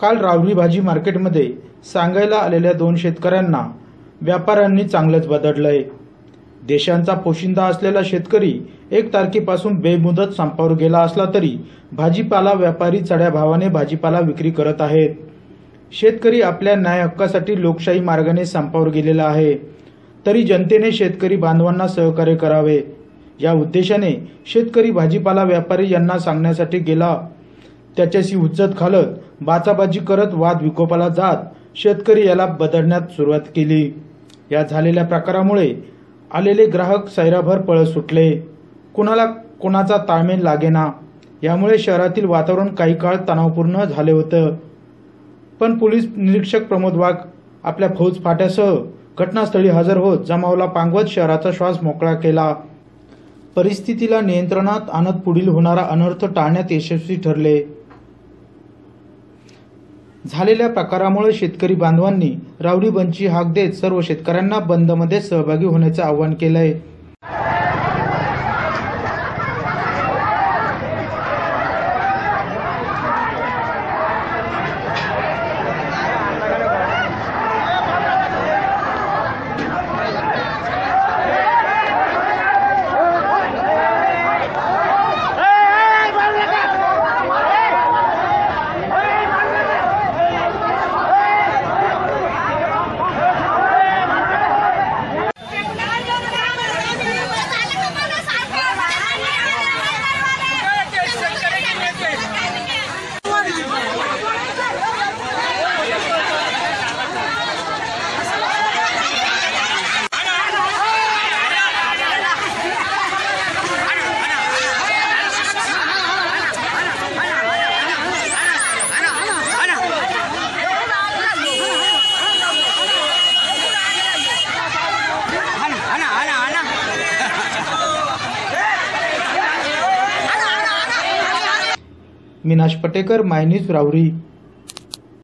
काल रावरी भाजी मार्केटमध्ये सांगायला आलेल्या दोन शेतकऱ्यांना व्यापाऱ्यांनी चांगलंच बदडलंय. देशांचा पोशिंदा असलेला शेतकरी एक तारखेपासून बेमुदत संपावर गेला असला तरी भाजीपाला व्यापारी चढ्या भावाने भाजीपाला विक्री करत आहेत. शेतकरी आपल्या न्याय हक्कासाठी लोकशाही मार्गाने संपावर गेलेला आहे. तरी जनतेने शेतकरी बांधवांना सहकार्य करावे. या उद्देशाने शेतकरी भाजीपाला व्यापारी यांना सांगण्यासाठी गेला. त्याच्याशी उज्जत घालत बाचाबाजी करत वाद विकोपाला जात शेतकरी याला बदलण्यात सुरुवात केली. या झालेल्या प्रकारामुळे आलेले ग्राहक सैराभर पळत सुटले. कुणाला कोणाचा ताळमेळ लागेना. यामुळे शहरातील वातावरण काही काळ तणावपूर्ण झाले होतं. पण पोलीस निरीक्षक प्रमोद वाघ आपल्या फौज फाट्यासह घटनास्थळी हजर होत जमावला पांगवत शहराचा श्वास मोकळा केला. परिस्थितीला नियंत्रणात आणत पुढील होणारा अनर्थ टाळण्यात यशस्वी ठरले. झालेल्या प्रकारामुळे शेतकरी बांधवांनी रावडी बंदची हाक देत सर्व शेतकऱ्यांना बंदमध्ये सहभागी होण्याचे आवाहन केलंय. मीनाश पटेकर मायनीज रावरी